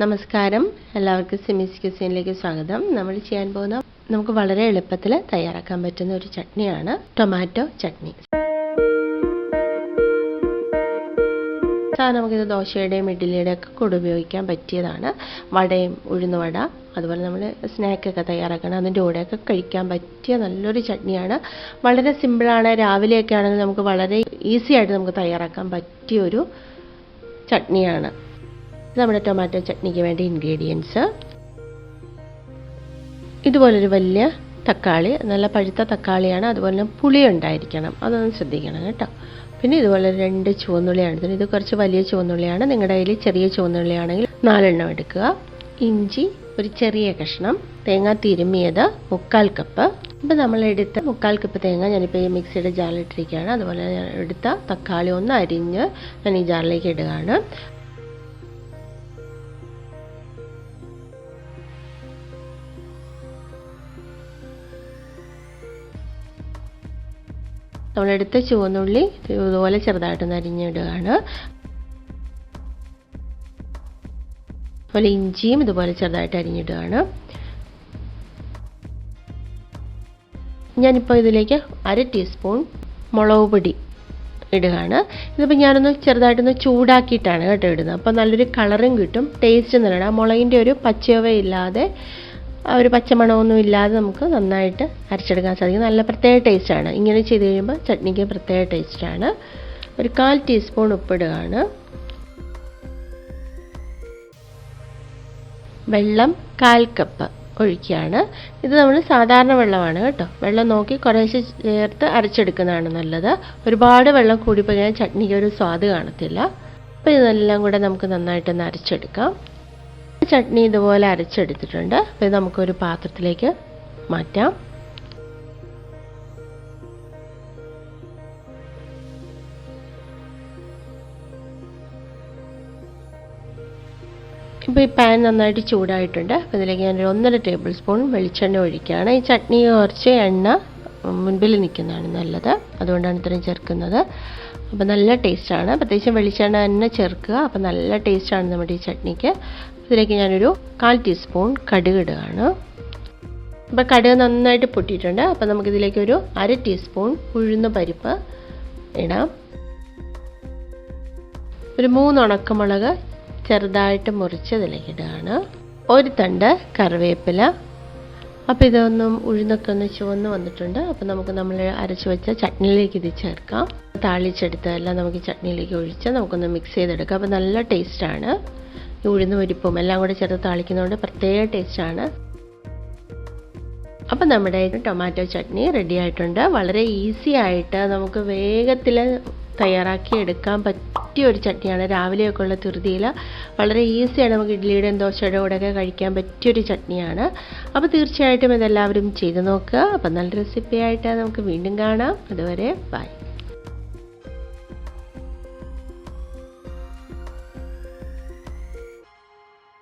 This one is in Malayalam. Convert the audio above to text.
നമസ്കാരം. എല്ലാവർക്കും സിമിസ് ക്യൂസിനിലേക്ക് സ്വാഗതം. നമ്മൾ ചെയ്യാൻ പോകുന്ന നമുക്ക് വളരെ എളുപ്പത്തിൽ തയ്യാറാക്കാൻ പറ്റുന്ന ഒരു ചട്നിയാണ് ടൊമാറ്റോ ചട്നി. നമുക്കിത് ദോശയുടെയും ഇഡ്ഡലിയുടെയും ഒക്കെ കൂടെ ഉപയോഗിക്കാൻ പറ്റിയതാണ്. വടയും ഉഴുന്നുവട അതുപോലെ നമ്മൾ സ്നാക്കൊക്കെ തയ്യാറാക്കണം. അതിന്റെ കൂടെയൊക്കെ കഴിക്കാൻ പറ്റിയ നല്ലൊരു ചട്നിയാണ്. വളരെ സിമ്പിളാണ് രാവിലെയൊക്കെ ആണെങ്കിൽ നമുക്ക് വളരെ ഈസി ആയിട്ട് നമുക്ക് തയ്യാറാക്കാൻ പറ്റിയൊരു ചട്നിയാണ്. നമ്മുടെ ടൊമാറ്റോ ചട്നിക്ക് വേണ്ട ഇൻഗ്രീഡിയൻസ് ഇതുപോലൊരു വലിയ തക്കാളി നല്ല പഴുത്ത തക്കാളിയാണ്. അതുപോലെ തന്നെ പുളി ഉണ്ടായിരിക്കണം. അതൊന്ന് ശ്രദ്ധിക്കണം കേട്ടോ. പിന്നെ ഇതുപോലെ രണ്ട് ചുവന്നുള്ളിയാണ് ഇത് കുറച്ച് വലിയ ചുവന്നുള്ളിയാണ്. നിങ്ങളുടെ കയ്യിൽ ചെറിയ ചുവന്നുള്ളിയാണെങ്കിൽ നാലെണ്ണം എടുക്കുക. ഇഞ്ചി ഒരു ചെറിയ കഷ്ണം. തേങ്ങ തിരുമ്മിയത് മുക്കാൽ കപ്പ് ഇപ്പം നമ്മൾ എടുത്ത മുക്കാൽ കപ്പ് തേങ്ങ ഞാനിപ്പോൾ ഈ മിക്സിയുടെ ജാറിലിട്ടിരിക്കുകയാണ്. അതുപോലെ ഞാൻ എടുത്ത തക്കാളി ഒന്ന് അരിഞ്ഞ് ഞാൻ ഈ ജാറിലേക്ക് ഇടുകയാണ്. നമ്മളെടുത്ത ചുവന്നുള്ളി ഇതുപോലെ ചെറുതായിട്ടൊന്ന് അരിഞ്ഞിടുകയാണ് അതുപോലെ ഇഞ്ചിയും ഇതുപോലെ ചെറുതായിട്ട് അരിഞ്ഞിടുകയാണ്. ഞാനിപ്പോൾ ഇതിലേക്ക് അര ടീസ്പൂൺ മുളക് പൊടി ഇടുകയാണ്. ഇതിപ്പോൾ ഞാനൊന്ന് ചെറുതായിട്ടൊന്ന് ചൂടാക്കിയിട്ടാണ് കേട്ടോ ഇടുന്നത്. അപ്പോൾ നല്ലൊരു കളറും കിട്ടും ടേസ്റ്റ് നല്ലതാണ്. ആ മുളകിന്റെ ഒരു പച്ചയവ ഇല്ലാതെ ആ ഒരു പച്ചമണമൊന്നും ഇല്ലാതെ നമുക്ക് നന്നായിട്ട് അരച്ചെടുക്കാൻ സാധിക്കും. നല്ല പ്രത്യേക ടേസ്റ്റാണ്. ഇങ്ങനെ ചെയ്ത് കഴിയുമ്പോൾ ചട്നിക്ക് പ്രത്യേക ടേസ്റ്റാണ്. ഒരു കാൽ ടീസ്പൂൺ ഉപ്പിടുകയാണ്. വെള്ളം കാൽ കപ്പ് ഒഴിക്കുകയാണ്. ഇത് നമ്മൾ സാധാരണ വെള്ളമാണ് കേട്ടോ. വെള്ളം നോക്കി കുറേശ്ശെ ചേർത്ത് അരച്ചെടുക്കുന്നതാണ് നല്ലത്. ഒരുപാട് വെള്ളം കൂടിപ്പോയി കഴിഞ്ഞാൽ ചട്നിക്ക് ഒരു സ്വാദ് കാണത്തില്ല. അപ്പോൾ ഇതെല്ലാം കൂടെ നമുക്ക് നന്നായിട്ടൊന്ന് അരച്ചെടുക്കാം. ചട്നി ഇതുപോലെ അരച്ചെടുത്തിട്ടുണ്ട്. അപ്പോൾ ഇത് നമുക്കൊരു പാത്രത്തിലേക്ക് മാറ്റാം. ഇപ്പോൾ ഈ പാൻ നന്നായിട്ട് ചൂടായിട്ടുണ്ട്. അപ്പോൾ ഇതിലേക്ക് ഞാനൊരു ഒന്നര ടേബിൾ സ്പൂൺ വെളിച്ചെണ്ണ ഒഴിക്കുകയാണ്. ഈ ചട്നി കുറച്ച് എണ്ണ മുൻപിൽ നിൽക്കുന്നതാണ് നല്ലത്. അതുകൊണ്ടാണ് ഇത്രയും ചേർക്കുന്നത്. അപ്പോൾ നല്ല ടേസ്റ്റാണ്. പ്രത്യേകിച്ചും വെളിച്ചെണ്ണ തന്നെ ചേർക്കുക. അപ്പോൾ നല്ല ടേസ്റ്റാണ് നമ്മുടെ ഈ ചട്നിക്ക്. ഇതിലേക്ക് ഞാനൊരു കാൽ ടീസ്പൂൺ കടുക് ഇടുകയാണ്. അപ്പോൾ കടുക് നന്നായിട്ട് പൊട്ടിയിട്ടുണ്ട്. അപ്പോൾ നമുക്കിതിലേക്ക് ഒരു അര ടീസ്പൂൺ ഉഴുന്ന പരിപ്പ് ഇടാം. ഒരു മൂന്ന് ഉണക്കമുളക് ചെറുതായിട്ട് മുറിച്ച് ഇതിലേക്ക് ഇടുകയാണ്. ഒരു തണ്ട് കറിവേപ്പില. അപ്പോൾ ഇതൊന്നും ഉഴുന്നൊക്കെ ഒന്ന് ചുവന്ന് വന്നിട്ടുണ്ട്. അപ്പോൾ നമുക്ക് നമ്മൾ അരച്ച് വെച്ച ചട്നിയിലേക്ക് ഇത് ചേർക്കാം. താളിച്ചെടുത്തതെല്ലാം നമുക്ക് ചട്നിയിലേക്ക് ഒഴിച്ച് നമുക്കൊന്ന് മിക്സ് ചെയ്തെടുക്കാം. അപ്പോൾ നല്ല ടേസ്റ്റാണ് ഈ ഉഴുന്ന് പരിപ്പും എല്ലാം കൂടെ ചേർത്ത് താളിക്കുന്നതുകൊണ്ട് പ്രത്യേക ടേസ്റ്റാണ് അപ്പം നമ്മുടെ ടൊമാറ്റോ ചട്നി റെഡി ആയിട്ടുണ്ട്. വളരെ ഈസി ആയിട്ട് നമുക്ക് വേഗത്തിൽ തയ്യാറാക്കി എടുക്കാൻ പറ്റിയ ഒരു ചട്നിയാണ്. രാവിലെയൊക്കെ ഉള്ള ധൃതിയിൽ വളരെ ഈസിയാണ് നമുക്ക് ഇഡ്ഡലിയുടെയും ദോശയുടെ കൂടെയൊക്കെ കഴിക്കാൻ പറ്റിയൊരു ചട്നിയാണ്. അപ്പോൾ തീർച്ചയായിട്ടും ഇതെല്ലാവരും ചെയ്ത് നോക്കുക അപ്പം നല്ല റെസിപ്പി ആയിട്ട് നമുക്ക് വീണ്ടും കാണാം. അതുവരെ ബൈ